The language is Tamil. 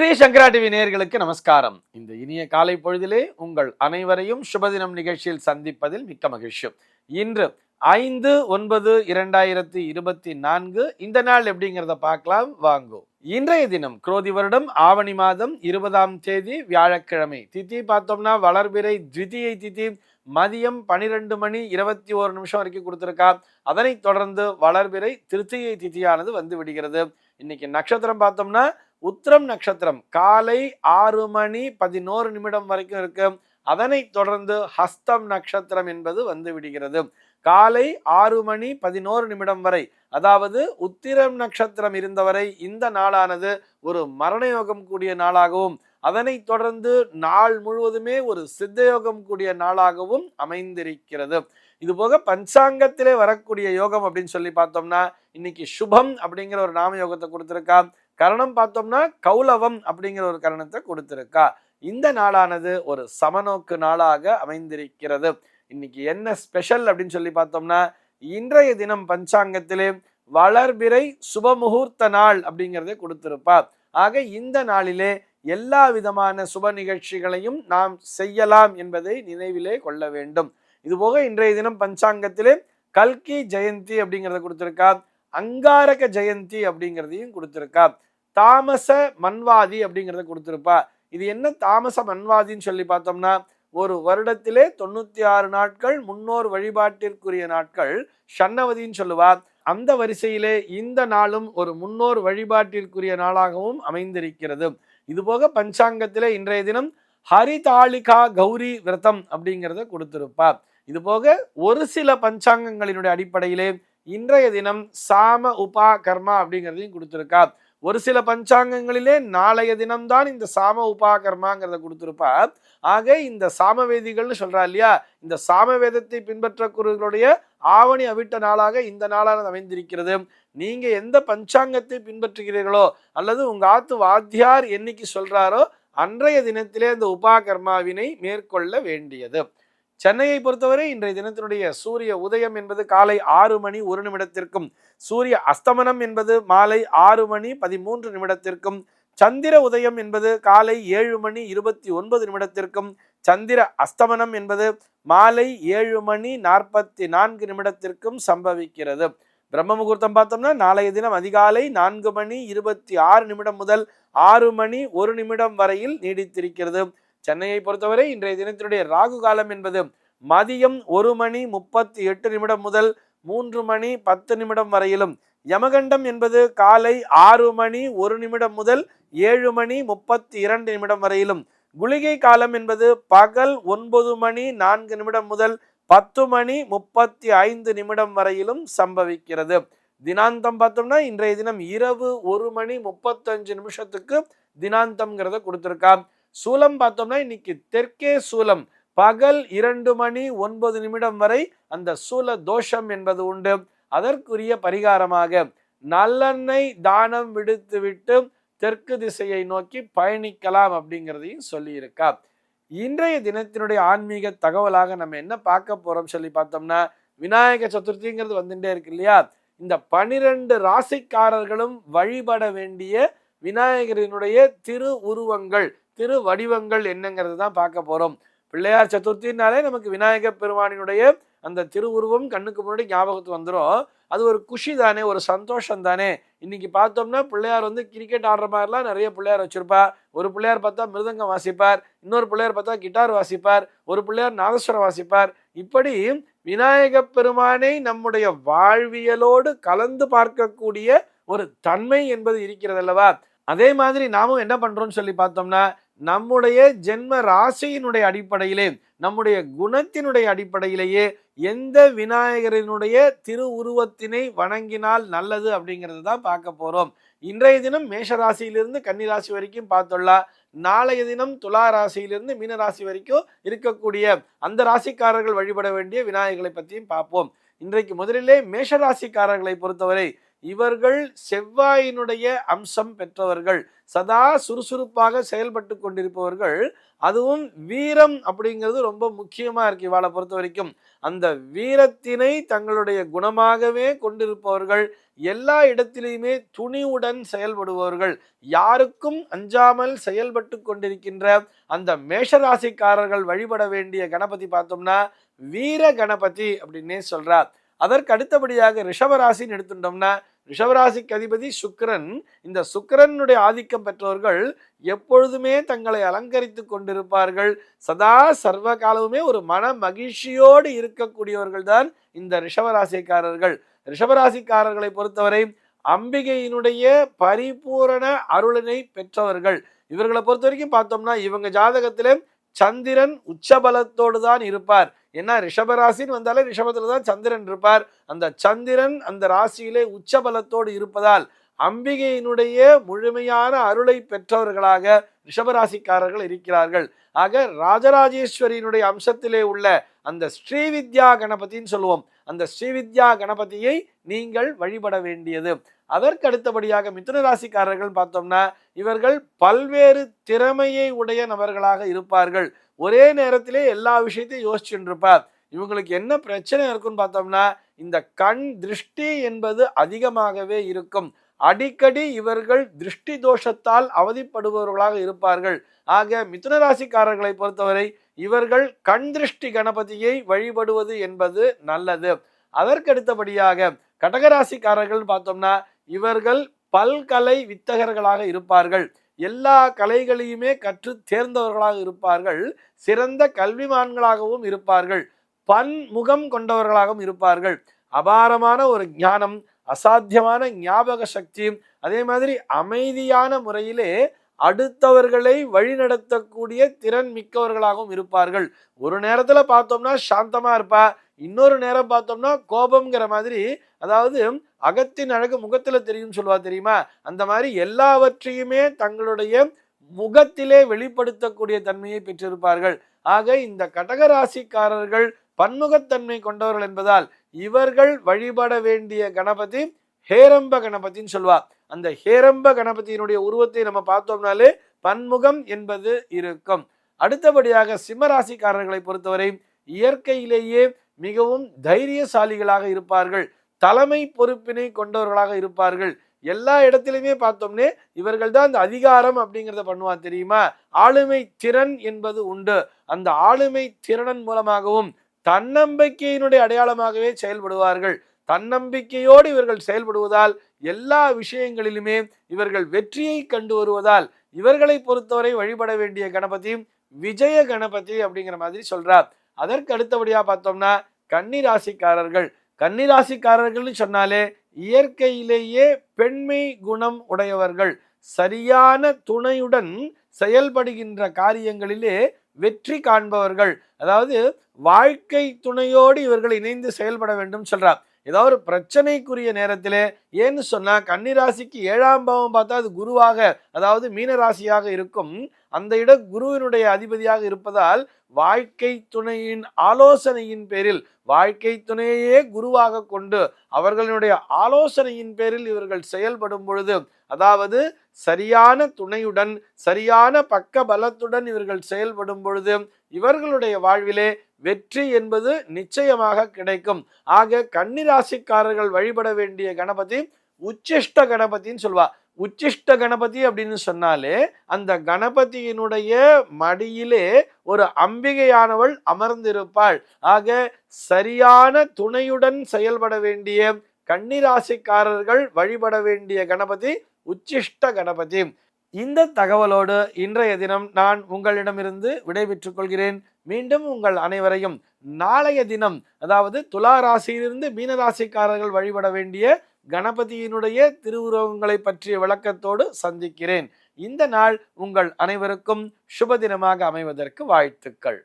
ஸ்ரீ சங்கரா டிவி நேர்களுக்கு நமஸ்காரம். இந்த இனிய காலை பொழுதிலே உங்கள் அனைவரையும் சுபதினம் நிகழ்ச்சியில் சந்திப்பதில் மிக்க மகிழ்ச்சி. இன்று ஐந்து ஒன்பது இரண்டாயிரத்தி இருபத்தி நான்கு இந்த நாள் எப்படிங்கிறத பார்க்கலாம். வாங்கோ. இன்றைய தினம் குரோதி வருடம் ஆவணி மாதம் இருபதாம் தேதி வியாழக்கிழமை. திதி பார்த்தோம்னா வளர்பிறை த்விதியை திதி மதியம் பனிரெண்டு மணி இருபத்தி ஒரு நிமிஷம் வரைக்கும் கொடுத்துருக்கா. அதனைத் தொடர்ந்து வளர்பிறை திருத்தியை திதியானது வந்து விடுகிறது. இன்னைக்கு நட்சத்திரம் பார்த்தோம்னா உத்திரம் நட்சத்திரம். காலை ஆறு மணி பதினோரு நிமிடம் வரைக்கும் இருக்கு அதனைத் தொடர்ந்து ஹஸ்தம் நட்சத்திரம் என்பது வந்து விடுகிறது. காலை ஆறு மணி பதினோரு நிமிடம் வரை. அதாவது உத்திரம் நட்சத்திரம் இருந்தவரை இந்த நாளானது ஒரு மரண யோகம் கூடிய நாளாகவும் அதனைத் தொடர்ந்து நாள் முழுவதுமே ஒரு சித்தயோகம் கூடிய நாளாகவும் அமைந்திருக்கிறது. இது போக பஞ்சாங்கத்திலே வரக்கூடிய யோகம் அப்படின்னு சொல்லி பார்த்தோம்னா இன்னைக்கு சுபம் அப்படிங்கிற ஒரு நாம யோகத்தை கொடுத்துருக்கான். கரணம் பார்த்தோம்னா கௌலவம் அப்படிங்கிற ஒரு கரணத்தை கொடுத்திருக்கா. இந்த நாளானது ஒரு சமநோக்கு நாளாக அமைந்திருக்கிறது. இன்னைக்கு என்ன ஸ்பெஷல் அப்படின்னு சொல்லி பார்த்தோம்னா இன்றைய தினம் பஞ்சாங்கத்திலே வளர்பிறை சுபமுகூர்த்த நாள் அப்படிங்கிறத கொடுத்திருப்பார் ஆக இந்த நாளிலே எல்லா விதமான சுப நிகழ்ச்சிகளையும் நாம் செய்யலாம் என்பதை நினைவிலே கொள்ள வேண்டும். இதுபோக இன்றைய தினம் பஞ்சாங்கத்திலே கல்கி ஜெயந்தி அப்படிங்கிறத கொடுத்திருக்கா. அங்காரக ஜெயந்தி அப்படிங்கிறதையும் கொடுத்திருக்கா. தாமச மன்வாதி அப்படிங்கிறத கொடுத்துருப்பா. இது என்ன தாமச மன்வாதின்னு சொல்லி பார்த்தோம்னா ஒரு வருடத்திலே தொண்ணூத்தி ஆறு நாட்கள் முன்னோர் வழிபாட்டிற்குரிய நாட்கள் ஷன்னவதின்னு சொல்லுவா. அந்த வரிசையிலே இந்த நாளும் ஒரு முன்னோர் வழிபாட்டிற்குரிய நாளாகவும் அமைந்திருக்கிறது. இதுபோக பஞ்சாங்கத்திலே இன்றைய தினம் ஹரிதாளிகா கௌரி விரதம் அப்படிங்கிறத கொடுத்திருப்பார் இது போக ஒரு சில பஞ்சாங்கங்களினுடைய அடிப்படையிலே இன்றைய தினம் சாம உபா கர்மா அப்படிங்கிறதையும் கொடுத்திருக்கார் ஒரு சில பஞ்சாங்கங்களிலே நாளைய தினம்தான் இந்த சாம உபாகர்மாங்கிறத கொடுத்துருப்பா ஆக இந்த சாமவேதிகள்னு சொல்றா இல்லையா? இந்த சாமவேதத்தை பின்பற்றக்கூடியவர்களுடைய ஆவணி அவிட்ட நாளாக இந்த நாளாக அமைந்திருக்கிறது. நீங்க எந்த பஞ்சாங்கத்தை பின்பற்றுகிறீர்களோ அல்லது உங்க ஆத்து வாத்தியார் என்னைக்கு சொல்றாரோ அன்றைய தினத்திலே இந்த உபாகர்மாவினை மேற்கொள்ள வேண்டியது. சென்னையை பொறுத்தவரை இன்றைய தினத்தினுடைய சூரிய உதயம் என்பது காலை ஆறு மணி ஒரு நிமிடத்திற்கும் சூரிய அஸ்தமனம் என்பது மாலை ஆறு மணி பதிமூன்று நிமிடத்திற்கும் சந்திர உதயம் என்பது காலை ஏழு மணி இருபத்தி ஒன்பது நிமிடத்திற்கும் சந்திர அஸ்தமனம் என்பது மாலை ஏழு மணி நாற்பத்தி நான்கு நிமிடத்திற்கும் சம்பவிக்கிறது. பிரம்ம முகூர்த்தம் பார்த்தோம்னா நாளைய தினம் அதிகாலை நான்கு மணி இருபத்தி ஆறு நிமிடம் முதல் ஆறு மணி ஒரு நிமிடம் வரையில் நீடித்திருக்கிறது. சென்னையை பொறுத்தவரை இன்றைய தினத்தினுடைய ராகு காலம் என்பது மதியம் ஒரு மணி முப்பத்தி எட்டு நிமிடம் முதல் மூன்று மணி பத்து நிமிடம் வரையிலும். யமகண்டம் என்பது காலை ஆறு மணி ஒரு நிமிடம் முதல் ஏழு மணி முப்பத்தி இரண்டு நிமிடம் வரையிலும். குளிகை காலம் என்பது பகல் ஒன்பது மணி நான்கு நிமிடம் முதல் பத்து மணி முப்பத்தி ஐந்து நிமிடம் வரையிலும் சம்பவிக்கிறது. தினாந்தம் பார்த்தோம்னா இன்றைய தினம் இரவு ஒரு மணி முப்பத்தஞ்சு நிமிஷத்துக்கு தினாந்தம்ங்கிறத கொடுத்துருக்கான் சூலம் பார்த்தோம்னா இன்னைக்கு தெற்கே சூலம். பகல் இரண்டு மணி ஒன்பது நிமிடம் வரை அந்த சூல தோஷம் என்பது உண்டு. அதற்குரிய பரிகாரமாக நல்லெண்ணெய் தானம் விடுத்துவிட்டு தெற்கு திசையை நோக்கி பயணிக்கலாம் அப்படிங்கிறதையும் சொல்லியிருக்கா. இன்றைய தினத்தினுடைய ஆன்மீக தகவலாக நம்ம என்ன பார்க்க போறோம் சொல்லி பார்த்தோம்னா விநாயக சதுர்த்திங்கிறது வந்துட்டே இருக்கு இல்லையா? இந்த பனிரெண்டு ராசிக்காரர்களும் வழிபட வேண்டிய விநாயகரினுடைய திரு உருவங்கள் திரு வடிவங்கள் என்னங்கிறது தான் பார்க்க போகிறோம் பிள்ளையார் சதுர்த்தினாலே நமக்கு விநாயக பெருமானினுடைய அந்த திருவுருவம் கண்ணுக்கு முன்னாடி ஞாபகத்துக்கு வந்துடும் அது ஒரு குஷி தானே ஒரு சந்தோஷம் தானே. இன்னைக்கு பார்த்தோம்னா பிள்ளையார் வந்து கிரிக்கெட் ஆடுற மாதிரிலாம் நிறைய பிள்ளையார் வச்சிருப்பா. ஒரு பிள்ளையார் பார்த்தா மிருதங்கம் வாசிப்பார் இன்னொரு பிள்ளையார் பார்த்தா கிட்டார் வாசிப்பார் ஒரு பிள்ளையார் நாதஸ்வரம் வாசிப்பார். இப்படி விநாயக பெருமானை நம்முடைய வாழ்வியலோடு கலந்து பார்க்கக்கூடிய ஒரு தன்மை என்பது இருக்கிறது அல்லவா? அதே மாதிரி நாமும் என்ன பண்றோம்னு சொல்லி பார்த்தோம்னா நம்முடைய ஜென்ம ராசியினுடைய அடிப்படையிலே நம்முடைய குணத்தினுடைய அடிப்படையிலேயே எந்த விநாயகரினுடைய திரு உருவத்தினை வணங்கினால் நல்லது அப்படிங்கிறது தான் பார்க்க போகிறோம் இன்றைய தினம் மேஷ ராசியிலிருந்து வரைக்கும் பார்த்துள்ளா நாளைய தினம் துலா ராசியிலிருந்து மீனராசி வரைக்கும் இருக்கக்கூடிய அந்த ராசிக்காரர்கள் வழிபட வேண்டிய விநாயகர்களை பற்றியும் பார்ப்போம். இன்றைக்கு முதலிலே மேஷ ராசிக்காரர்களை பொறுத்தவரை இவர்கள் செவ்வாயினுடைய அம்சம் பெற்றவர்கள் சதா சுறுசுறுப்பாக செயல்பட்டு கொண்டிருப்பவர்கள் அதுவும் வீரம் அப்படிங்கிறது ரொம்ப முக்கியமாக இருக்கு இவாளை பொறுத்த வரைக்கும். அந்த வீரத்தினை தங்களுடைய குணமாகவே கொண்டிருப்பவர்கள் எல்லா இடத்திலையுமே துணிவுடன் செயல்படுபவர்கள் யாருக்கும் அஞ்சாமல் செயல்பட்டு கொண்டிருக்கின்ற அந்த மேஷராசிக்காரர்கள் வழிபட வேண்டிய கணபதி பார்த்தோம்னா வீர கணபதி அப்படின்னே சொல்றார். அதற்கு அடுத்தபடியாக ரிஷபராசின்னு எடுத்துட்டோம்னா ரிஷவராசிக்கு அதிபதி சுக்கரன். இந்த சுக்கரனுடைய ஆதிக்கம் பெற்றவர்கள் எப்பொழுதுமே தங்களை அலங்கரித்து கொண்டிருப்பார்கள். சதா சர்வ காலமுமே ஒரு மன மகிழ்ச்சியோடு இருக்கக்கூடியவர்கள் தான் இந்த ரிஷவராசிக்காரர்கள் ரிஷபராசிக்காரர்களை பொறுத்தவரை அம்பிகையினுடைய பரிபூரண அருளினை பெற்றவர்கள். இவர்களை பொறுத்த வரைக்கும் பார்த்தோம்னா இவங்க ஜாதகத்திலே சந்திரன் உச்சபலத்தோடு தான் இருப்பார். ஏன்னா ரிஷபராசின்னு வந்தாலே ரிஷபத்துல தான் சந்திரன் இருப்பார். அந்த சந்திரன் அந்த ராசியிலே உச்சபலத்தோடு இருப்பதால் அம்பிகையினுடைய முழுமையான அருளை பெற்றவர்களாக ரிஷபராசிக்காரர்கள் இருக்கிறார்கள். ஆக ராஜராஜேஸ்வரியினுடைய அம்சத்திலே உள்ள அந்த ஸ்ரீவித்யா கணபதின்னு சொல்லுவோம். அந்த ஸ்ரீவித்யா கணபதியை நீங்கள் வழிபட வேண்டியது. அதற்கு அடுத்தபடியாக மிதுன ராசிக்காரர்கள் பார்த்தோம்னா இவர்கள் பல்வேறு திறமையை உடைய நபர்களாக இருப்பார்கள். ஒரே நேரத்திலே எல்லா விஷயத்தையும் யோசிச்சுட்டு இருப்பார் இவங்களுக்கு என்ன பிரச்சனை இருக்குன்னு பார்த்தோம்னா இந்த கண் திருஷ்டி என்பது அதிகமாகவே இருக்கும். அடிக்கடி இவர்கள் திருஷ்டி தோஷத்தால் அவதிப்படுபவர்களாக இருப்பார்கள். ஆக மிதுன ராசிக்காரர்களை பொறுத்தவரை இவர்கள் கண் திருஷ்டி கணபதியை வழிபடுவது என்பது நல்லது. அதற்கடுத்தபடியாக கடகராசிக்காரர்கள் பார்த்தோம்னா இவர்கள் பல்கலை வித்தகர்களாக இருப்பார்கள். எல்லா கலைகளையுமே கற்று தேர்ந்தவர்களாக இருப்பார்கள். சிறந்த கல்விமான்களாகவும் இருப்பார்கள். பன்முகம் கொண்டவர்களாகவும் இருப்பார்கள். அபாரமான ஒரு ஞானம் அசாத்தியமான ஞாபக சக்தி அதே மாதிரி அமைதியான முறையிலே அடுத்தவர்களை வழிநடத்தக்கூடிய திறன் மிக்கவர்களாகவும் இருப்பார்கள். ஒரு நேரத்தில் பார்த்தோம்னா சாந்தமாக இருப்பா இன்னொரு நேரம் பார்த்தோம்னா கோபம்ங்கிற மாதிரி அதாவது அகத்தின் அழகு முகத்துல தெரியும் சொல்லுவா தெரியுமா? அந்த மாதிரி எல்லாவற்றையுமே தங்களுடைய முகத்திலே வெளிப்படுத்தக்கூடிய தன்மையை பெற்றிருப்பார்கள். ஆக இந்த கடகராசிக்காரர்கள் பன்முகத்தன்மை கொண்டவர்கள் என்பதால் இவர்கள் வழிபட வேண்டிய கணபதி ஹேரம்ப கணபதின்னு சொல்லுவா. அந்த ஹேரம்ப கணபதியினுடைய உருவத்தை நம்ம பார்த்தோம்னாலே பன்முகம் என்பது இருக்கும். அடுத்தபடியாக சிம்மராசிக்காரர்களை பொறுத்தவரை இயற்கையிலேயே மிகவும் தைரியசாலிகளாக இருப்பார்கள். தலைமை பொறுப்பினை கொண்டவர்களாக இருப்பார்கள். எல்லா இடத்திலுமே பார்த்தோம்னே இவர்கள் தான் அந்த அதிகாரம் அப்படிங்கிறத பண்ணுவான் தெரியுமா? ஆளுமை திறன் என்பது உண்டு. அந்த ஆளுமை திறனன் மூலமாகவும் தன்னம்பிக்கையினுடைய அடையாளமாகவே செயல்படுவார்கள். தன்னம்பிக்கையோடு இவர்கள் செயல்படுவதால் எல்லா விஷயங்களிலுமே இவர்கள் வெற்றியை கண்டு வருவதால் இவர்களை பொறுத்தவரை வழிபட வேண்டிய கணபதி விஜய கணபதி அப்படிங்கிற மாதிரி சொல்றார். அதற்கு அடுத்தபடியா பார்த்தோம்னா கன்னிராசிக்காரர்கள். கன்னிராசிக்காரர்கள்னு சொன்னாலே இயற்கையிலேயே பெண்மை குணம் உடையவர்கள். சரியான துணையுடன் செயல்படுகின்ற காரியங்களிலே வெற்றி காண்பவர்கள். அதாவது வாழ்க்கை துணையோடு இவர்கள் இணைந்து செயல்பட வேண்டும் சொல்றார். ஏதாவது ஒரு பிரச்சனைக்குரிய நேரத்திலே ஏன்னு சொன்னால் கன்னிராசிக்கு ஏழாம் பாவம் பார்த்தா அது குருவாக அதாவது மீனராசியாக இருக்கும். அந்த இட குருவினுடைய அதிபதியாக இருப்பதால் வாழ்க்கை துணையின் ஆலோசனையின் பேரில் வாழ்க்கை துணையே குருவாக கொண்டு அவர்களுடைய ஆலோசனையின் பேரில் இவர்கள் செயல்படும் பொழுது அதாவது சரியான துணையுடன் சரியான பக்க பலத்துடன் இவர்கள் செயல்படும் பொழுது இவர்களுடைய வாழ்விலே வெற்றி என்பது நிச்சயமாக கிடைக்கும். ஆக கன்னிராசிக்காரர்கள் வழிபட வேண்டிய கணபதி உச்சிஷ்ட கணபதின்னு சொல்வா. உச்சிஷ்ட கணபதி அப்படின்னு சொன்னாலே அந்த கணபதியினுடைய மடியிலே ஒரு அம்பிகையானவள் அமர்ந்திருப்பாள். ஆக சரியான துணையுடன் செயல்பட வேண்டிய கன்னிராசிக்காரர்கள் வழிபட வேண்டிய கணபதி உச்சிஷ்ட கணபதி. இந்த தகவலோடு இன்றைய தினம் நான் உங்களிடமிருந்து விடைபெற்றுக் கொள்கிறேன். மீண்டும் உங்கள் அனைவரையும் நாளைய தினம் அதாவது துலா ராசியிலிருந்து மீனராசிக்காரர்கள் வழிபட வேண்டிய கணபதியினுடைய திருவுருவங்களை பற்றிய விளக்கத்தோடு சந்திக்கிறேன். இந்த நாள் உங்கள் அனைவருக்கும் சுப தினமாக அமைவதற்கு வாழ்த்துக்கள்.